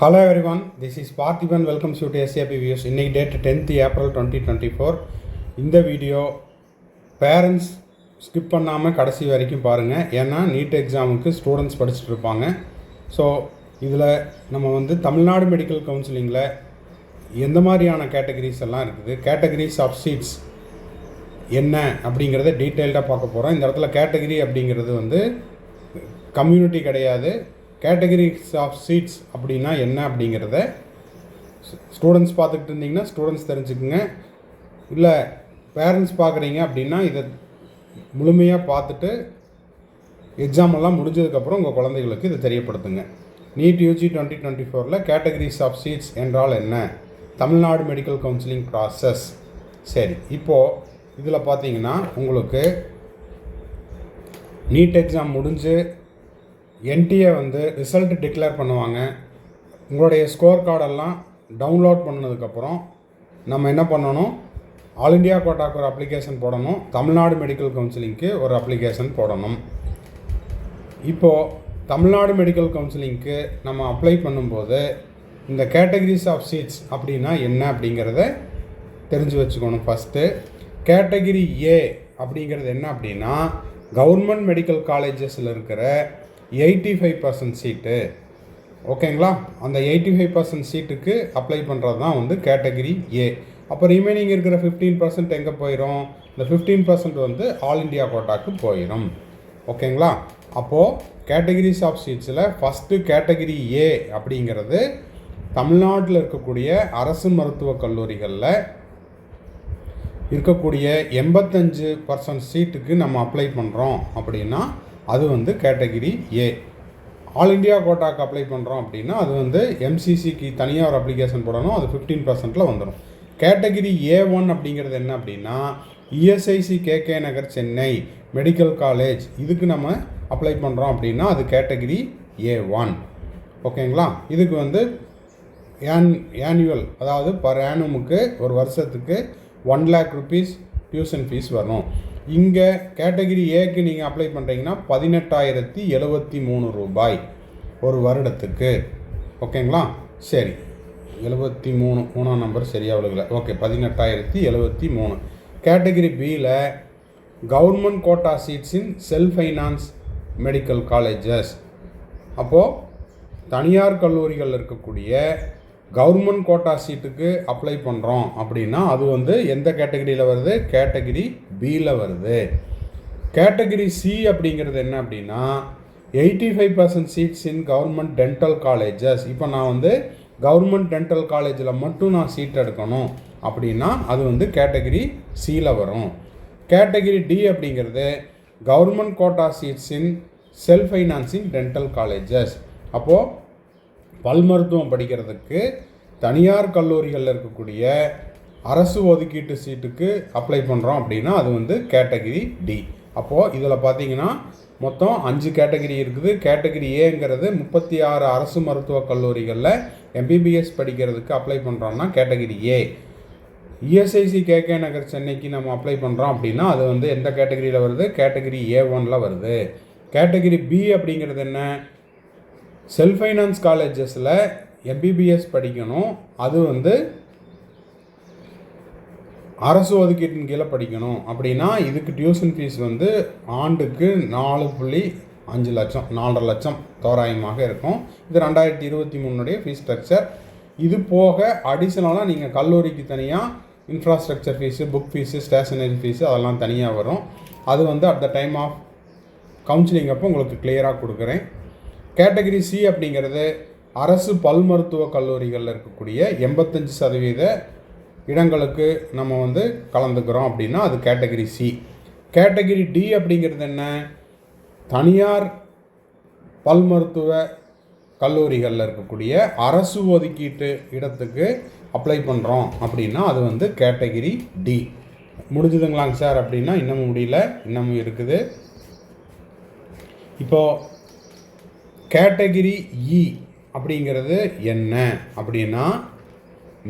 Hello everyone this is Parthiban welcome to SAP views இன்னைக்கு date tenth April twenty twenty four இந்த video parents skip பண்ணாமல் கடைசி வரைக்கும் பாருங்கள் ஏன்னா நீட் எக்ஸாமுக்கு ஸ்டூடெண்ட்ஸ் படிச்சுட்டு இருப்பாங்க. ஸோ இதில் நம்ம வந்து தமிழ்நாடு மெடிக்கல் கவுன்சிலிங்கில் எந்த மாதிரியான கேட்டகரிஸ் எல்லாம் இருக்குது? கேட்டகரிஸ் ஆஃப் சீட்ஸ் என்ன அப்படிங்கிறத டீட்டெயில்டாக பார்க்க போகிறோம் இந்த இடத்துல கேட்டகரி அப்படிங்கிறது வந்து கம்யூனிட்டி கிடையாது. கேட்டகரிஸ் ஆஃப் சீட்ஸ் அப்படின்னா என்ன அப்படிங்கிறத ஸ்டூடெண்ட்ஸ் பார்த்துக்கிட்டு இருந்தீங்கன்னா ஸ்டூடெண்ட்ஸ் தெரிஞ்சுக்குங்க. இல்லை பேரண்ட்ஸ் பார்க்குறீங்க அப்படின்னா இதை முழுமையாக பார்த்துட்டு எக்ஸாம் எல்லாம் முடிஞ்சதுக்கப்புறம் உங்கள் குழந்தைகளுக்கு இதை தெரியப்படுத்துங்க. நீட் யூஜி டுவெண்ட்டி டுவெண்ட்டி ஃபோரில் கேட்டகரிஸ் ஆஃப் சீட்ஸ் என்றால் என்ன? தமிழ்நாடு மெடிக்கல் கவுன்சிலிங் ப்ராசஸ் சரி இப்போது இதில் பார்த்தீங்கன்னா உங்களுக்கு நீட் எக்ஸாம் முடிஞ்சு என்டிஏ வந்து ரிசல்ட் டிக்ளேர் பண்ணுவாங்க. உங்களுடைய ஸ்கோர் கார்டெல்லாம் டவுன்லோட் பண்ணதுக்கப்புறம் நம்ம என்ன பண்ணணும்? ஆல் இண்டியா கோட்டாக்கு ஒரு அப்ளிகேஷன் போடணும். தமிழ்நாடு மெடிக்கல் கவுன்சிலிங்க்கு ஒரு அப்ளிகேஷன் போடணும். இப்போது தமிழ்நாடு மெடிக்கல் கவுன்சிலிங்க்கு நம்ம அப்ளை பண்ணும்போது இந்த கேட்டகரிஸ் ஆஃப் சீட்ஸ் அப்படின்னா என்ன அப்படிங்கிறத தெரிஞ்சு வச்சுக்கணும் ஃபஸ்ட்டு கேட்டகிரி ஏ அப்படிங்கிறது என்ன அப்படின்னா கவர்மெண்ட் மெடிக்கல் காலேஜஸில் இருக்கிற எயிட்டி ஃபைவ் பர்சன்ட் சீட்டு ஓகேங்களா அந்த எயிட்டி ஃபைவ் பர்சன்ட் சீட்டுக்கு அப்ளை பண்ணுறது தான் வந்து கேட்டகிரி ஏ அப்போ ரிமைனிங் இருக்கிற ஃபிஃப்டீன் பர்சன்ட் எங்கே போயிடும் இந்த ஃபிஃப்டீன் பர்சன்ட் வந்து ஆல் இண்டியா கோட்டாக்கு போயிடும் ஓகேங்களா அப்போது கேட்டகரிஸ் ஆஃப் சீட்ஸில் ஃபஸ்ட்டு கேட்டகிரி ஏ அப்படிங்கிறது தமிழ்நாட்டில் இருக்கக்கூடிய அரசு மருத்துவக் கல்லூரிகளில் இருக்கக்கூடிய எண்பத்தஞ்சு பர்சன்ட் சீட்டுக்கு நம்ம அப்ளை பண்ணுறோம் அப்படின்னா அது வந்து கேட்டகிரி ஏ. ஆல் இண்டியா கோட்டாக்கு அப்ளை பண்ணுறோம் அப்படின்னா அது வந்து எம்சிசிக்கு தனியாக ஒரு அப்ளிகேஷன் போடணும் அது ஃபிஃப்டீன் பர்சன்ட்டில் வந்துடும் கேட்டகிரி ஏ ஒன் அப்படிங்கிறது என்ன அப்படின்னா ESIC K K Nagar Chennai medical college இதுக்கு நம்ம அப்ளை பண்ணுறோம் அப்படின்னா அது கேட்டகிரி ஏ ஒன் ஓகேங்களா இதுக்கு வந்து ஏன் ஆனுவல் அதாவது பர் ஆனுமுக்கு ஒரு வருஷத்துக்கு one lakh rupees tuition fees வரும். இங்கே கேட்டகிரி ஏக்கு நீங்கள் அப்ளை பண்ணுறீங்கன்னா பதினெட்டாயிரத்தி எழுபத்தி மூணு ரூபாய் ஒரு வருடத்துக்கு. ஓகேங்களா? சரி. எழுபத்தி மூணு மூணாம் நம்பர் சரியாக விழுகலை ஓகே பதினெட்டாயிரத்தி எழுபத்தி மூணு. கேட்டகிரி பியில் government quota seats in self finance medical colleges அப்போது தனியார் கல்லூரிகள் இருக்கக்கூடிய கவர்மெண்ட் கோட்டா சீட்டுக்கு அப்ளை பண்ணுறோம் அப்படின்னா அது வந்து எந்த கேட்டகரியில் வருது? கேட்டகிரி பியில் வருது. கேட்டகிரி சி அப்படிங்கிறது என்ன அப்படின்னா eighty five percent seats in government dental colleges இப்போ நான் வந்து கவர்மெண்ட் டென்டல் காலேஜில் மட்டும் நான் சீட் எடுக்கணும் அப்படின்னா அது வந்து கேட்டகிரி சியில் வரும். கேட்டகிரி டி அப்படிங்கிறது government quota seats in self financing dental colleges அப்போது பல் மருத்துவம் படிக்கிறதுக்கு தனியார் கல்லூரிகளில் இருக்கக்கூடிய அரசு ஒதுக்கீட்டு சீட்டுக்கு அப்ளை பண்ணுறோம் அப்படின்னா அது வந்து கேட்டகிரி டி அப்போது இதில் பார்த்தீங்கன்னா மொத்தம் அஞ்சு கேட்டகிரி இருக்குது. கேட்டகிரி ஏங்கிறது முப்பத்தி ஆறு அரசு மருத்துவக் கல்லூரிகளில் எம்பிபிஎஸ் படிக்கிறதுக்கு அப்ளை பண்ணுறோம்னா category A ESIC K K Nagar சென்னைக்கு நம்ம அப்ளை பண்ணுறோம் அப்படின்னா அது வந்து எந்த கேட்டகிரியில் வருது? கேட்டகிரி ஏ ஒனில் வருது. கேட்டகிரி பி அப்படிங்கிறது என்ன? செல்ஃப் ஃபைனான்ஸ் காலேஜஸில் எம்பிபிஎஸ் படிக்கணும். அது வந்து அரசு ஒதுக்கீட்டின் கீழே படிக்கணும். அப்படின்னா இதுக்கு டியூஷன் ஃபீஸ் வந்து ஆண்டுக்கு நாலு புள்ளி அஞ்சு லட்சம் நாலரை லட்சம் தோராயமாக இருக்கும். இது ரெண்டாயிரத்தி இருபத்தி மூணுடைய ஃபீஸ் ஸ்ட்ரக்சர் இது போக அடிஷ்னலாக நீங்கள் கல்லூரிக்கு தனியாக infrastructure fees book fees stationery fees அதெல்லாம் தனியாக வரும். அது வந்து at the time of counselling அப்போ உங்களுக்கு கிளியராக கொடுக்குறேன். கேட்டகரி சி அப்படிங்கிறது அரசு பல் மருத்துவ கல்லூரிகளில் இருக்கக்கூடிய எண்பத்தஞ்சு சதவீத இடங்களுக்கு நம்ம வந்து கலந்துக்கிறோம் அப்படின்னா அது கேட்டகரி சி கேட்டகரி டி அப்படிங்கிறது என்ன? தனியார் பல் மருத்துவ கல்லூரிகளில் இருக்கக்கூடிய அரசு ஒதுக்கீட்டு இடத்துக்கு அப்ளை பண்ணுறோம் அப்படின்னா அது வந்து கேட்டகிரி டி முடிஞ்சுதுங்களாங்க சார் அப்படின்னா இன்னமும் முடியல இன்னமும் இருக்குது. இப்போது கேட்டகிரி இ அப்படிங்கிறது என்ன? அப்படின்னா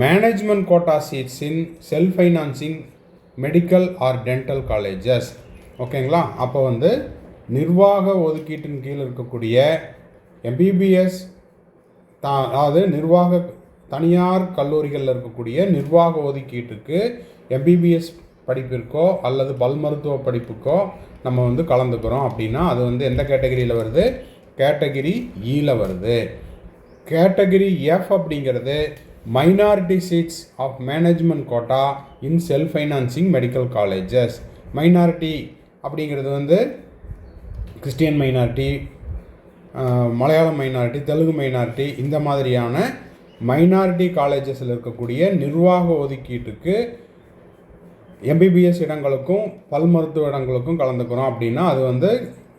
management quota சீட்ஸின் self financing medical or dental colleges ஓகேங்களா அப்போ வந்து நிர்வாக ஒதுக்கீட்டின் கீழ் இருக்கக்கூடிய எம்பிபிஎஸ் தா அதாவது நிர்வாக தனியார் கல்லூரிகளில் இருக்கக்கூடிய நிர்வாக ஒதுக்கீட்டுக்கு எம்பிபிஎஸ் படிப்பிற்கோ அல்லது பல் மருத்துவ படிப்புக்கோ நம்ம வந்து கலந்துக்கிறோம். அப்படின்னா அது வந்து எந்த கேட்டகரியில் வருது? கேட்டகிரி e ஈல வருது. கேட்டகிரி எஃப் அப்படிங்கிறது minority seats of management quota in self financing medical colleges minority அப்படிங்கிறது வந்து Christian minority Malayalam minority Telugu minority இந்த மாதிரியான மைனாரிட்டி காலேஜஸில் இருக்கக்கூடிய நிர்வாக ஒதுக்கீட்டுக்கு எம்பிபிஎஸ் இடங்களுக்கும் பல் மருத்துவ இடங்களுக்கும் கலந்துக்கிறோம் அப்படின்னா அது வந்து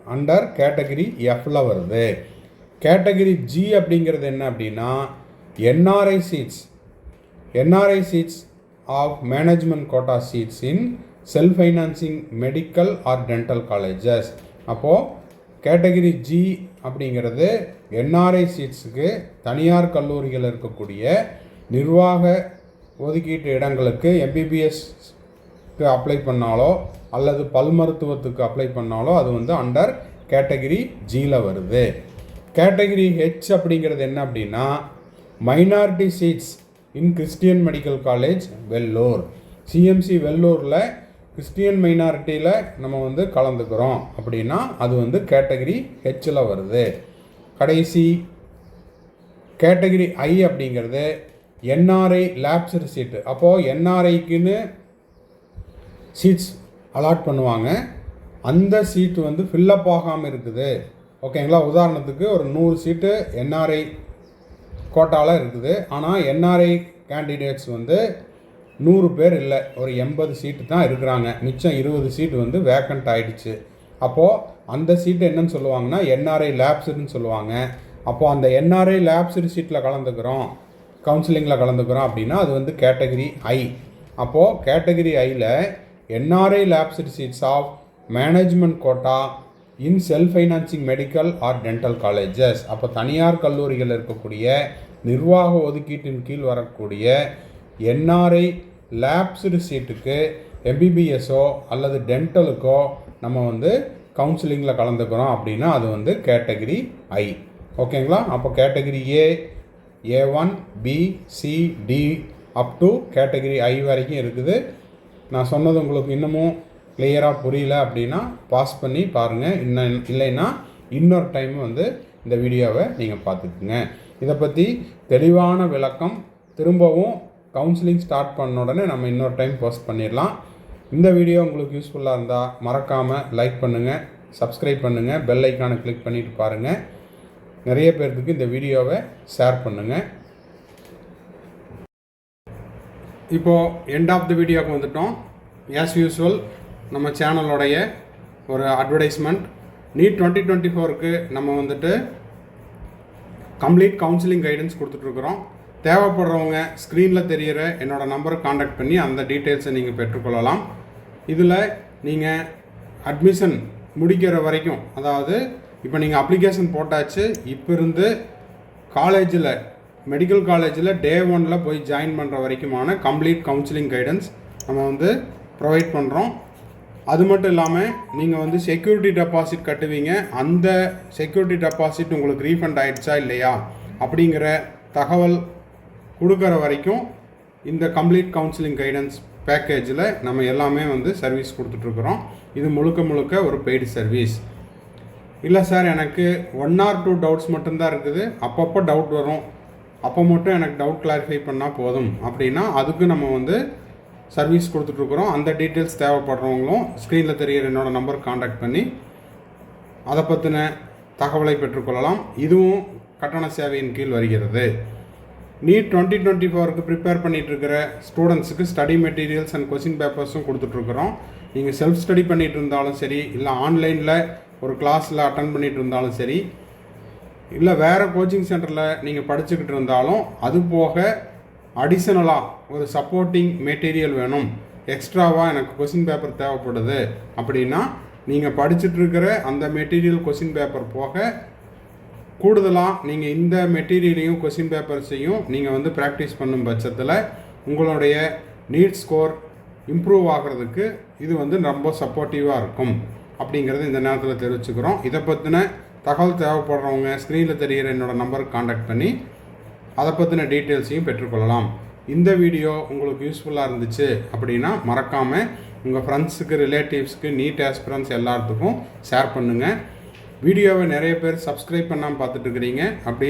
அண்டர் கேட்டகிரி எஃப்ல வருது. கேட்டகிரி ஜி அப்படிங்கிறது என்ன அப்படின்னா NRI seats NRI seats of management quota seats in self financing medical or dental colleges அப்போது கேட்டகிரி ஜி அப்படிங்கிறது என்ஆர்ஐ சீட்ஸுக்கு தனியார் கல்லூரிகள் இருக்கக்கூடிய நிர்வாக ஒதுக்கீட்டு இடங்களுக்கு எம்பிபிஎஸ் அப்ளை பண்ணாலோ அல்லது பல் மருத்துவத்துக்கு அப்ளை பண்ணாலோ அது வந்து அண்டர் கேட்டகிரி ஜியில் வருது. கேட்டகிரி ஹெச் அப்படிங்கிறது என்ன அப்படின்னா minority seats in Christian medical college Vellore CMC வெல்லூரில் Christian மைனாரிட்டியில் நம்ம வந்து கலந்துக்கிறோம் அப்படின்னா அது வந்து கேட்டகிரி ஹெச்சில் வருது. கடைசி கேட்டகிரி ஐ அப்படிங்கிறது என்ஆர்ஐ லேப்ஸ் சீட்டு அப்போது என்ஆர்ஐக்குன்னு சீட்ஸ் அலாட் பண்ணுவாங்க. அந்த சீட்டு வந்து ஃபில்லப் ஆகாமல் இருக்குது. ஓகேங்களா உதாரணத்துக்கு ஒரு நூறு சீட்டு என்ஆர்ஐ கோட்டாவில் இருக்குது. ஆனால் என்ஆர்ஐ கேண்டிடேட்ஸ் வந்து நூறு பேர் இல்லை. ஒரு எண்பது சீட்டு தான் இருக்கிறாங்க. மிச்சம் இருபது சீட்டு வந்து வேக்கண்ட் ஆகிடுச்சு அப்போது அந்த சீட்டு என்னன்னு சொல்லுவாங்கன்னா என்ஆர்ஐ லேப்ஸுன்னு சொல்லுவாங்க. அப்போது அந்த என்ஆர்ஐ லேப்ஸு சீட்டில் கலந்துக்கிறோம். கவுன்சிலிங்கில் கலந்துக்கிறோம் அப்படின்னா அது வந்து கேட்டகிரி ஐ அப்போது category ஐயில் NRI lapsed seats of management quota in self financing medical or dental colleges அப்போ தனியார் கல்லூரிகள் இருக்கக்கூடிய நிர்வாக ஒதுக்கீட்டின் கீழ் வரக்கூடிய என்ஆர்ஐ லேப்ஸ்டு சீட்டுக்கு எம்பிபிஎஸ்ஸோ அல்லது டென்டலுக்கோ நம்ம வந்து கவுன்சிலிங்கில் கலந்துக்கிறோம் அப்படின்னா அது வந்து கேட்டகிரி ஐ ஓகேங்களா அப்போ category A A one B C D up to category I வரைக்கும் இருக்குது. நான் சொன்னது உங்களுக்கு இன்னமும் கிளியராக புரியல அப்படின்னா பாஸ் பண்ணி பாருங்கள் இன்னும் இல்லைன்னா இன்னொரு டைம் வந்து இந்த வீடியோவை நீங்கள் பார்த்துக்குங்க. இதை பற்றி தெளிவான விளக்கம். திரும்பவும் கவுன்சிலிங் ஸ்டார்ட் பண்ண உடனே நம்ம இன்னொரு டைம் போஸ்ட் பண்ணிடலாம். இந்த வீடியோ உங்களுக்கு யூஸ்ஃபுல்லாக இருந்தால் மறக்காமல் லைக் பண்ணுங்கள் சப்ஸ்கிரைப் பண்ணுங்கள் பெல் ஐக்கானை கிளிக் பண்ணிவிட்டு பாருங்கள் நிறைய பேர்த்துக்கு இந்த வீடியோவை ஷேர் பண்ணுங்கள் இப்போது எண்ட் ஆஃப் த வீடியோக்கு வந்துட்டோம். ஆஸ் யூஸ்வல் நம்ம சேனலோடைய ஒரு அட்வர்டைஸ்மெண்ட் நீட் டுவெண்ட்டி டுவெண்ட்டி ஃபோருக்கு நம்ம வந்துட்டு கம்ப்ளீட் கவுன்சிலிங் கைடன்ஸ் கொடுத்துட்ருக்குறோம். தேவைப்படுறவங்க ஸ்க்ரீனில் தெரிகிற என்னோடய நம்பரை காண்டாக்ட் பண்ணி அந்த டீட்டெயில்ஸை நீங்கள் பெற்றுக்கொள்ளலாம். இதில் நீங்கள் அட்மிஷன் முடிக்கிற வரைக்கும் அதாவது இப்போ நீங்கள் அப்ளிகேஷன் போட்டாச்சு இப்போ இருந்து காலேஜில் மெடிக்கல் காலேஜில் டே ஒனில் போய் ஜாயின் பண்ணுற வரைக்குமான கம்ப்ளீட் கவுன்சிலிங் கைடன்ஸ் நம்ம வந்து ப்ரொவைட் பண்ணுறோம் அது மட்டும் இல்லாமல் நீங்கள் வந்து செக்யூரிட்டி டெபாசிட் கட்டுவீங்க. அந்த செக்யூரிட்டி டெபாசிட் உங்களுக்கு ரீஃபண்ட் ஆகிடுச்சா இல்லையா? அப்படிங்கிற தகவல் கொடுக்குற வரைக்கும் இந்த கம்ப்ளீட் கவுன்சிலிங் கைடன்ஸ் பேக்கேஜில் நம்ம எல்லாமே வந்து சர்வீஸ் கொடுத்துட்ருக்குறோம். இது முழுக்க முழுக்க ஒரு பெய்டு சர்வீஸ் இல்லை சார் எனக்கு ஒன் ஆர் டூ டவுட்ஸ் மட்டும்தான் இருக்குது. அப்பப்போ டவுட் வரும். அப்போ மட்டும் எனக்கு டவுட் கிளாரிஃபை பண்ணால் போதும். அப்படின்னா அதுக்கு நம்ம வந்து சர்வீஸ் கொடுத்துட்ருக்குறோம் அந்த டீட்டெயில்ஸ் தேவைப்படுறவங்களும் ஸ்க்ரீனில் தெரிகிற என்னோடய நம்பர் காண்டாக்ட் பண்ணி அதை பற்றின தகவலை பெற்றுக்கொள்ளலாம். இதுவும் கட்டண சேவையின் கீழ் வருகிறது. நீட் டுவெண்ட்டி டுவெண்ட்டி ஃபோருக்கு ப்ரிப்பேர் பண்ணிகிட்டு இருக்கிற ஸ்டூடெண்ட்ஸுக்கு ஸ்டடி மெட்டீரியல்ஸ் அண்ட் கொஸ்டின் பேப்பர்ஸும் கொடுத்துட்ருக்குறோம் நீங்கள் செல்ஃப் ஸ்டடி பண்ணிகிட்டு இருந்தாலும் சரி இல்லை ஆன்லைனில் ஒரு கிளாஸில் அட்டன் பண்ணிகிட்டு இருந்தாலும் சரி இல்லை வேறு கோச்சிங் சென்டரில் நீங்கள் படிச்சுக்கிட்டு இருந்தாலும் அது போக அடிஷ்னலாக ஒரு சப்போர்ட்டிங் மெட்டீரியல் வேணும். எக்ஸ்ட்ராவாக எனக்கு கொஷின் பேப்பர் தேவைப்படுது. அப்படின்னா நீங்கள் படிச்சுட்ருக்கிற அந்த மெட்டீரியல் கொஷின் பேப்பர் போக கூடுதலாக நீங்கள் இந்த மெட்டீரியலையும் கொஷின் பேப்பர்ஸையும் நீங்கள் வந்து ப்ராக்டிஸ் பண்ணும் பட்சத்தில் உங்களுடைய நீட் ஸ்கோர் இம்ப்ரூவ் ஆகிறதுக்கு இது வந்து ரொம்ப சப்போர்ட்டிவாக இருக்கும். அப்படிங்கிறத இந்த நேரத்தில் தெரிவிச்சுக்கிறோம். இதை பற்றின தகவல் தேவைப்படுறவங்க ஸ்க்ரீனில் தெரிகிற என்னோட நம்பருக்கு காண்டாக்ட் பண்ணி அதை பற்றின டீட்டெயில்ஸையும் பெற்றுக்கொள்ளலாம். இந்த வீடியோ உங்களுக்கு யூஸ்ஃபுல்லாக இருந்துச்சு அப்படின்னா மறக்காமல் உங்கள் ஃப்ரெண்ட்ஸுக்கு ரிலேட்டிவ்ஸ்க்கு நீட் ஆஸ்பிரன்ஸ் எல்லாத்துக்கும் ஷேர் பண்ணுங்கள் வீடியோவை நிறைய பேர் சப்ஸ்கிரைப் பண்ணாமல் பார்த்துட்டு இருக்கிறீங்க. அப்படி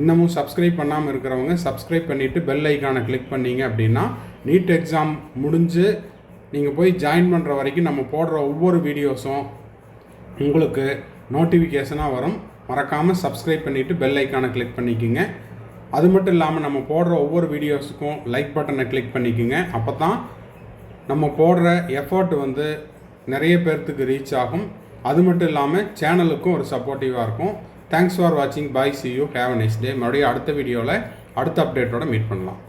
இன்னமும் சப்ஸ்கிரைப் பண்ணாமல் இருக்கிறவங்க சப்ஸ்கிரைப் பண்ணிவிட்டு பெல் ஐக்கானை கிளிக் பண்ணீங்க அப்படின்னா நீட் எக்ஸாம் முடிஞ்சு நீங்கள் போய் ஜாயின் பண்ணுற வரைக்கும் நம்ம போடுற ஒவ்வொரு வீடியோஸும் உங்களுக்கு நோட்டிஃபிகேஷனாக வரும். மறக்காமல் சப்ஸ்கிரைப் பண்ணிவிட்டு பெல் ஐக்கானை கிளிக் பண்ணிக்கோங்க. அது மட்டும் இல்லாமல் நம்ம போடுற ஒவ்வொரு வீடியோஸுக்கும் லைக் பட்டனை கிளிக் பண்ணிக்கோங்க. அப்போ தான் நம்ம போடுற எஃபர்ட் வந்து நிறைய பேர்த்துக்கு ரீச் ஆகும். அது மட்டும் இல்லாமல் சேனலுக்கும் ஒரு சப்போர்ட்டிவாக இருக்கும். தேங்க்ஸ் ஃபார் வாட்சிங் bye see you have nice day மறுபடியும் அடுத்த வீடியோவில் அடுத்த அப்டேட்டோட மீட் பண்ணலாம்.